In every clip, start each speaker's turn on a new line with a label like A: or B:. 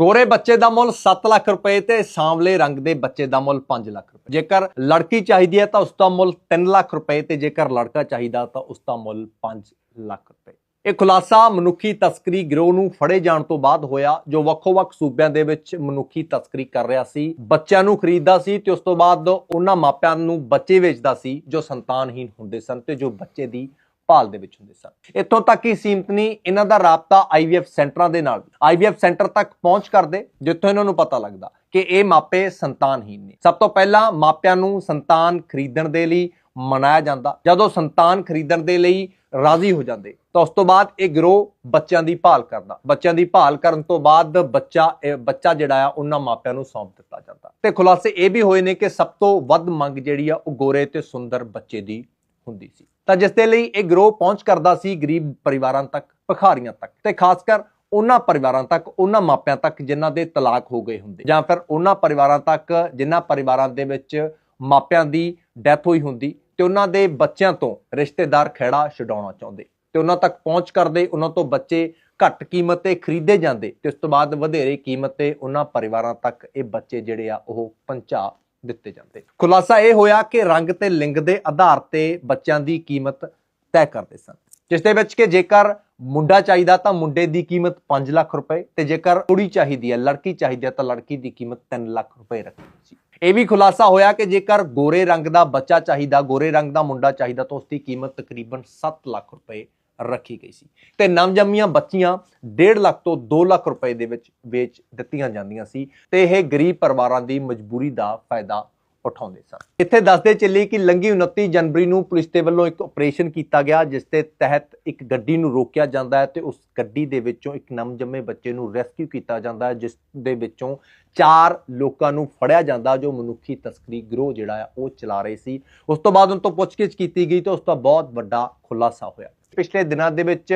A: ਗੋਰੇ ਬੱਚੇ ਦਾ ਮੁੱਲ 7 ਲੱਖ ਰੁਪਏ ਤੇ ਸਾਂਵਲੇ ਰੰਗ ਦੇ ਬੱਚੇ ਦਾ ਮੁੱਲ 5 ਲੱਖ ਰੁਪਏ। ਜੇਕਰ ਲੜਕੀ ਚਾਹੀਦੀ ਹੈ ਤਾਂ ਉਸ ਦਾ ਮੁੱਲ 3 ਲੱਖ ਰੁਪਏ ਤੇ ਜੇਕਰ ਲੜਕਾ ਚਾਹੀਦਾ ਤਾਂ ਉਸ ਦਾ ਮੁੱਲ 5 ਲੱਖ ਰੁਪਏ। ਇਹ ਖੁਲਾਸਾ ਮਨੁੱਖੀ ਤਸਕਰੀ ਗਿਰੋਹ ਨੂੰ ਫੜੇ ਜਾਣ ਤੋਂ ਬਾਅਦ ਹੋਇਆ, ਜੋ ਵੱਖੋ-ਵੱਖ ਸੂਬਿਆਂ ਦੇ ਵਿੱਚ ਮਨੁੱਖੀ ਤਸਕਰੀ ਕਰ ਰਿਹਾ ਸੀ। ਬੱਚਿਆਂ ਨੂੰ ਖਰੀਦਦਾ ਸੀ ਤੇ ਉਸ ਤੋਂ ਬਾਅਦ ਉਹਨਾਂ ਮਾਪਿਆਂ ਨੂੰ ਬੱਚੇ ਵੇਚਦਾ ਸੀ, ਜੋ ਸੰਤਾਨਹੀਣ ਹੁੰਦੇ ਸਨ ਤੇ ਜੋ ਬੱਚੇ ਦੀ ਭਾਲ ਦੇ ਵਿੱਚ ਹੁੰਦੇ ਸਨ। ਇੱਥੋਂ ਤੱਕ ਹੀ ਸੀਮਤ ਨਹੀਂ, ਇਹਨਾਂ ਦਾ ਰਾਬਤਾ ਆਈਵੀਐਫ ਸੈਂਟਰਾਂ ਦੇ ਨਾਲ। ਆਈਵੀਐਫ ਸੈਂਟਰ ਤੱਕ ਪਹੁੰਚ ਕਰਦੇ, ਜਿੱਥੋਂ ਇਹਨਾਂ ਨੂੰ ਪਤਾ ਲੱਗਦਾ ਕਿ ਇਹ ਮਾਪੇ ਸੰਤਾਨਹੀਨ ਨੇ। ਸਭ ਤੋਂ ਪਹਿਲਾਂ ਮਾਪਿਆਂ ਨੂੰ ਸੰਤਾਨ ਖਰੀਦਣ ਦੇ ਲਈ ਮਨਾਇਆ ਜਾਂਦਾ। ਜਦੋਂ ਸੰਤਾਨ ਖਰੀਦਣ ਦੇ ਲਈ ਰਾਜ਼ੀ ਹੋ ਜਾਂਦੇ, ਤਾਂ ਉਸ ਤੋਂ ਬਾਅਦ ਇਹ ਗਿਰੋਹ ਬੱਚਿਆਂ ਦੀ ਭਾਲ ਕਰਦਾ। ਬੱਚਿਆਂ ਦੀ ਭਾਲ ਕਰਨ ਤੋਂ ਬਾਅਦ ਬੱਚਾ ਬੱਚਾ ਜਿਹੜਾ ਆ, ਉਹਨਾਂ ਮਾਪਿਆਂ ਨੂੰ ਸੌਂਪ ਦਿੱਤਾ ਜਾਂਦਾ। ਤੇ ਖੁਲਾਸੇ ਇਹ ਵੀ ਹੋਏ ਨੇ ਕਿ ਸਭ ਤੋਂ ਵੱਧ ਮੰਗ ਜਿਹੜੀ ਆ, ਉਹ ਗੋਰੇ ਤੇ ਸੁੰਦਰ ਬੱਚੇ ਦੀ ਹੁੰਦੀ ਸੀ। ਤਾਂ ਜਿਸ ਦੇ ਲਈ ਇਹ ਗਰੋਹ ਪਹੁੰਚ ਕਰਦਾ ਸੀ ਗਰੀਬ ਪਰਿਵਾਰਾਂ ਤੱਕ, ਭਖਾਰੀਆਂ ਤੱਕ ਤੇ ਖਾਸ ਕਰ ਉਹਨਾਂ ਪਰਿਵਾਰਾਂ ਤੱਕ, ਉਹਨਾਂ ਮਾਪਿਆਂ ਤੱਕ ਜਿਨ੍ਹਾਂ ਦੇ ਤਲਾਕ ਹੋ ਗਏ ਹੁੰਦੇ। ਜਾਂ ਫਿਰ ਉਹਨਾਂ ਪਰਿਵਾਰਾਂ ਤੱਕ ਜਿਨ੍ਹਾਂ ਪਰਿਵਾਰਾਂ ਦੇ ਵਿੱਚ ਮਾਪਿਆਂ ਦੀ ਡੈਥ ਹੋਈ ਹੁੰਦੀ ਤੇ ਉਹਨਾਂ ਦੇ ਬੱਚਿਆਂ ਤੋਂ ਰਿਸ਼ਤੇਦਾਰ ਖੇੜਾ ਛਡਾਉਣਾ ਚਾਹੁੰਦੇ। ਤੇ ਉਹਨਾਂ ਤੱਕ ਪਹੁੰਚ ਕਰਦੇ, ਉਹਨਾਂ ਤੋਂ ਬੱਚੇ ਘੱਟ ਕੀਮਤ ਤੇ ਖਰੀਦੇ ਜਾਂਦੇ ਤੇ ਉਸ ਤੋਂ ਬਾਅਦ ਵਧੇਰੇ ਕੀਮਤ ਤੇ ਉਹਨਾਂ ਪਰਿਵਾਰਾਂ ਤੱਕ ਇਹ ਬੱਚੇ ਜਿਹੜੇ ਆ ਉਹ ਪਹੁੰਚਾ ਦਿੱਤੇ ਜਾਂਦੇ। ਖੁਲਾਸਾ ਇਹ ਹੋਇਆ ਕਿ ਰੰਗ ਤੇ ਲਿੰਗ ਦੇ ਆਧਾਰ ਤੇ ਬੱਚਿਆਂ ਦੀ ਕੀਮਤ ਤੈਅ ਕਰਦੇ ਸਨ। ਜਿਸ ਦੇ ਵਿੱਚ ਕਿ ਜੇਕਰ ਮੁੰਡਾ ਚਾਹੀਦਾ ਤਾਂ ਮੁੰਡੇ ਦੀ ਕੀਮਤ 5 ਲੱਖ ਰੁਪਏ ਤੇ ਜੇਕਰ ਕੁੜੀ ਚਾਹੀਦੀ ਹੈ, ਲੜਕੀ ਚਾਹੀਦੀ ਹੈ ਤਾਂ ਲੜਕੀ ਦੀ ਕੀਮਤ 3 ਲੱਖ ਰੁਪਏ ਰੱਖੀ ਸੀ। ਇਹ ਵੀ ਖੁਲਾਸਾ ਹੋਇਆ ਕਿ ਜੇਕਰ ਗੋਰੇ ਰੰਗ ਦਾ ਬੱਚਾ ਚਾਹੀਦਾ, ਗੋਰੇ ਰੰਗ ਦਾ ਮੁੰਡਾ ਚਾਹੀਦਾ ਤਾਂ ਉਸ ਦੀ ਕੀਮਤ ਤਕਰੀਬਨ 7 ਲੱਖ ਰੁਪਏ ਰੱਖੀ ਗਈ ਸੀ। ਤੇ ਨਵਜੰਮੀਆਂ ਬੱਚੀਆਂ 1.5 ਲੱਖ ਤੋਂ 2 ਲੱਖ ਰੁਪਏ ਦੇ ਵਿੱਚ ਵੇਚ ਦਿੱਤੀਆਂ ਜਾਂਦੀਆਂ ਸੀ ਤੇ ਇਹ ਗਰੀਬ ਪਰਿਵਾਰਾਂ ਦੀ ਮਜਬੂਰੀ ਦਾ ਫਾਇਦਾ ਉਠਾਉਂਦੇ ਸਨ। ਇੱਥੇ ਦੱਸਦੇ ਚੱਲੇ ਕਿ ਲੰਗੀ 29 ਜਨਵਰੀ ਨੂੰ ਪੁਲਿਸ ਦੇ ਵੱਲੋਂ ਇੱਕ ਆਪਰੇਸ਼ਨ ਕੀਤਾ ਗਿਆ, ਜਿਸ ਦੇ ਤਹਿਤ ਇੱਕ ਗੱਡੀ ਨੂੰ ਰੋਕਿਆ ਜਾਂਦਾ ਹੈ ਤੇ ਉਸ ਗੱਡੀ ਦੇ ਵਿੱਚੋਂ ਇੱਕ ਨਵਜੰਮੇ ਬੱਚੇ ਨੂੰ ਰੈਸਕਿਊ ਕੀਤਾ ਜਾਂਦਾ ਹੈ, ਜਿਸ ਦੇ ਵਿੱਚੋਂ ਚਾਰ ਲੋਕਾਂ ਨੂੰ ਫੜਿਆ ਜਾਂਦਾ, ਜੋ ਮਨੁੱਖੀ ਤਸਕਰੀ ਗਰੋਹ ਜਿਹੜਾ ਹੈ ਉਹ ਚਲਾ ਰਹੇ ਸੀ। ਉਸ ਤੋਂ ਬਾਅਦ ਉਹਨਾਂ ਤੋਂ ਪੁੱਛਗਿੱਛ ਕੀਤੀ ਗਈ ਤਾਂ ਉਸ ਦਾ ਬਹੁਤ ਵੱਡਾ ਖੁਲਾਸਾ ਹੋਇਆ। ਪਿਛਲੇ ਦਿਨਾਂ ਦੇ ਵਿੱਚ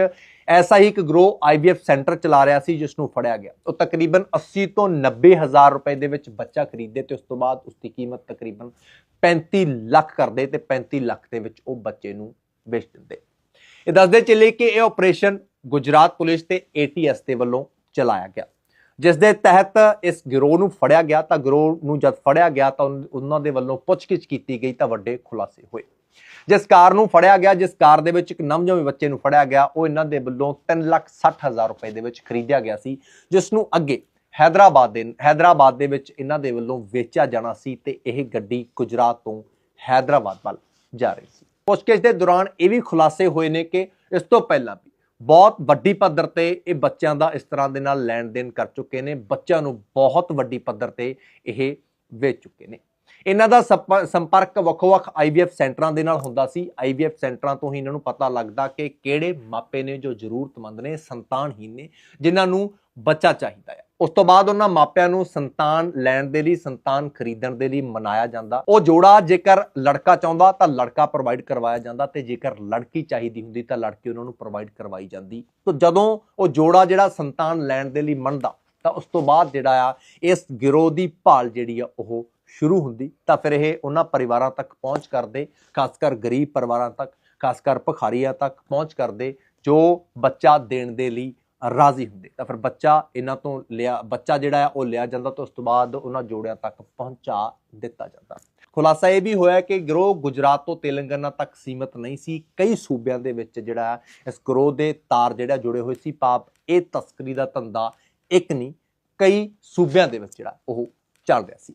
A: ਐਸਾ ਹੀ ਇੱਕ ਗਰੋਹ ਆਈਵੀਐਫ ਸੈਂਟਰ ਚਲਾ ਰਿਹਾ ਸੀ ਜਿਸ ਨੂੰ ਫੜਿਆ ਗਿਆ। ਉਹ ਤਕਰੀਬਨ 80 ਤੋਂ 90 ਹਜ਼ਾਰ ਰੁਪਏ ਦੇ ਵਿੱਚ ਬੱਚਾ ਖਰੀਦਦੇ ਤੇ ਉਸ ਤੋਂ ਬਾਅਦ ਉਸ ਦੀ ਕੀਮਤ ਤਕਰੀਬਨ 35 ਲੱਖ ਕਰਦੇ ਤੇ 35 ਲੱਖ ਦੇ ਵਿੱਚ ਉਹ ਬੱਚੇ ਨੂੰ ਵੇਚ ਦਿੰਦੇ। ਇਹ ਦੱਸਦੇ ਚੱਲੇ ਕਿ ਇਹ ਆਪਰੇਸ਼ਨ ਗੁਜਰਾਤ ਪੁਲਿਸ ਤੇ ਏਟੀਐਸ ਦੇ ਵੱਲੋਂ ਚਲਾਇਆ ਗਿਆ। ਜਿਸ ਦੇ ਤਹਿਤ ਇਸ ਗਿਰੋਹ ਨੂੰ ਫੜਿਆ ਗਿਆ, ਤਾਂ ਗਿਰੋਹ ਨੂੰ ਜਦ ਫੜਿਆ ਗਿਆ ਤਾਂ ਉਹਨਾਂ ਦੇ ਵੱਲੋਂ ਪੁੱਛਗਿੱਛ ਕੀਤੀ ਗਈ ਤਾਂ ਵੱਡੇ ਖੁਲਾਸੇ ਹੋਏ। ਜਿਸ ਕਾਰ ਨੂੰ ਫੜਿਆ ਗਿਆ, ਜਿਸ ਕਾਰ ਦੇ ਵਿੱਚ ਇੱਕ ਨਵਜੰਮੇ ਬੱਚੇ ਨੂੰ ਫੜਿਆ ਗਿਆ, ਉਹ ਇਹਨਾਂ ਦੇ ਵੱਲੋਂ 360000 ਰੁਪਏ ਦੇ ਵਿੱਚ ਖਰੀਦਿਆ ਗਿਆ ਸੀ, ਜਿਸ ਨੂੰ ਅੱਗੇ ਹੈਦਰਾਬਾਦ ਦੇ ਹੈਦਰਾਬਾਦ ਦੇ ਵਿੱਚ ਇਹਨਾਂ ਦੇ ਵੱਲੋਂ ਵੇਚਿਆ ਜਾਣਾ ਸੀ ਤੇ ਇਹ ਗੱਡੀ ਗੁਜਰਾਤ ਤੋਂ ਹੈਦਰਾਬਾਦ ਵੱਲ ਜਾ ਰਹੀ ਸੀ। ਪੁੱਛਗਿੱਛ ਦੇ ਦੌਰਾਨ ਇਹ ਵੀ ਖੁਲਾਸੇ ਹੋਏ ਨੇ ਕਿ ਇਸ ਤੋਂ ਪਹਿਲਾਂ ਵੀ ਬਹੁਤ ਵੱਡੀ ਪੱਧਰ ਤੇ ਇਹ ਬੱਚਿਆਂ ਦਾ ਇਸ ਤਰ੍ਹਾਂ ਦੇ ਨਾਲ ਲੈਣ ਦੇਣ ਕਰ ਚੁੱਕੇ ਨੇ, ਬੱਚਿਆਂ ਨੂੰ ਬਹੁਤ ਵੱਡੀ ਪੱਧਰ ਤੇ ਇਹ ਵੇਚ ਚੁੱਕੇ ਨੇ। ਇਹਨਾਂ ਦਾ ਸਪ- ਸੰਪਰਕ ਵੱਖੋ-ਵੱਖ ਆਈਵੀਐਫ ਸੈਂਟਰਾਂ ਦੇ ਨਾਲ ਹੁੰਦਾ ਸੀ। ਆਈਵੀਐਫ ਸੈਂਟਰਾਂ ਤੋਂ ਹੀ ਇਹਨਾਂ ਨੂੰ ਪਤਾ ਲੱਗਦਾ ਕਿ ਕਿਹੜੇ ਮਾਪੇ ਨੇ ਜੋ ਜ਼ਰੂਰਤਮੰਦ ਨੇ ਸੰਤਾਨਹੀਨ ਨੇ, ਜਿਨ੍ਹਾਂ ਨੂੰ ਬੱਚਾ ਚਾਹੀਦਾ ਹੈ। ਉਸ ਤੋਂ ਬਾਅਦ ਉਹਨਾਂ ਮਾਪਿਆਂ ਨੂੰ ਸੰਤਾਨ ਲੈਣ ਦੇ ਲਈ, ਸੰਤਾਨ ਖਰੀਦਣ ਦੇ ਲਈ ਮਨਾਇਆ ਜਾਂਦਾ। ਉਹ ਜੋੜਾ ਜੇਕਰ ਲੜਕਾ ਚਾਹੁੰਦਾ ਤਾਂ ਲੜਕਾ ਪ੍ਰੋਵਾਈਡ ਕਰਵਾਇਆ ਜਾਂਦਾ ਤੇ ਜੇਕਰ ਲੜਕੀ ਚਾਹੀਦੀ ਹੁੰਦੀ ਤਾਂ ਲੜਕੀ ਉਹਨਾਂ ਨੂੰ ਪ੍ਰੋਵਾਈਡ ਕਰਵਾਈ ਜਾਂਦੀ। ਤਾਂ ਜਦੋਂ ਉਹ ਜੋੜਾ ਜਿਹੜਾ ਸੰਤਾਨ ਲੈਣ ਦੇ ਲਈ ਮੰਨਦਾ ਤਾਂ ਉਸ ਤੋਂ ਬਾਅਦ ਜਿਹੜਾ ਆ, ਇਸ ਗਿਰੋਹ ਦੀ ਭਾਲ ਜਿਹੜੀ ਆ ਉਹ ਸ਼ੁਰੂ ਹੁੰਦੀ, ਤਾਂ ਫਿਰ ਇਹ ਉਹਨਾਂ ਪਰਿਵਾਰਾਂ ਤੱਕ ਪਹੁੰਚ ਕਰਦੇ, ਖਾਸ ਕਰ ਗਰੀਬ ਪਰਿਵਾਰਾਂ ਤੱਕ, ਖਾਸ ਕਰ ਭਖਾਰੀਆਂ ਤੱਕ ਪਹੁੰਚ ਕਰਦੇ, ਜੋ ਬੱਚਾ ਦੇਣ ਦੇ ਲਈ ਰਾਜ਼ੀ ਹੁੰਦੇ। ਤਾਂ ਫਿਰ ਬੱਚਾ ਇਹਨਾਂ ਤੋਂ ਲਿਆ, ਬੱਚਾ ਜਿਹੜਾ ਉਹ ਲਿਆ ਜਾਂਦਾ ਤਾਂ ਉਸ ਤੋਂ ਬਾਅਦ ਉਹਨਾਂ ਜੋੜਿਆਂ ਤੱਕ ਪਹੁੰਚਾ ਦਿੱਤਾ ਜਾਂਦਾ। ਖੁਲਾਸਾ ਇਹ ਵੀ ਹੋਇਆ ਕਿ ਗਰੋਹ ਗੁਜਰਾਤ ਤੋਂ ਤੇਲੰਗਾਨਾ ਤੱਕ ਸੀਮਤ ਨਹੀਂ ਸੀ। ਕਈ ਸੂਬਿਆਂ ਦੇ ਵਿੱਚ ਜਿਹੜਾ ਇਸ ਗਰੋਹ ਦੇ ਤਾਰ ਜਿਹੜਾ ਜੁੜੇ ਹੋਏ ਸੀ, ਪਾਪ, ਇਹ ਤਸਕਰੀ ਦਾ ਧੰਦਾ ਇੱਕ ਨਹੀਂ, ਕਈ ਸੂਬਿਆਂ ਦੇ ਵਿੱਚ ਜਿਹੜਾ ਉਹ ਚੱਲ ਰਿਹਾ ਸੀ।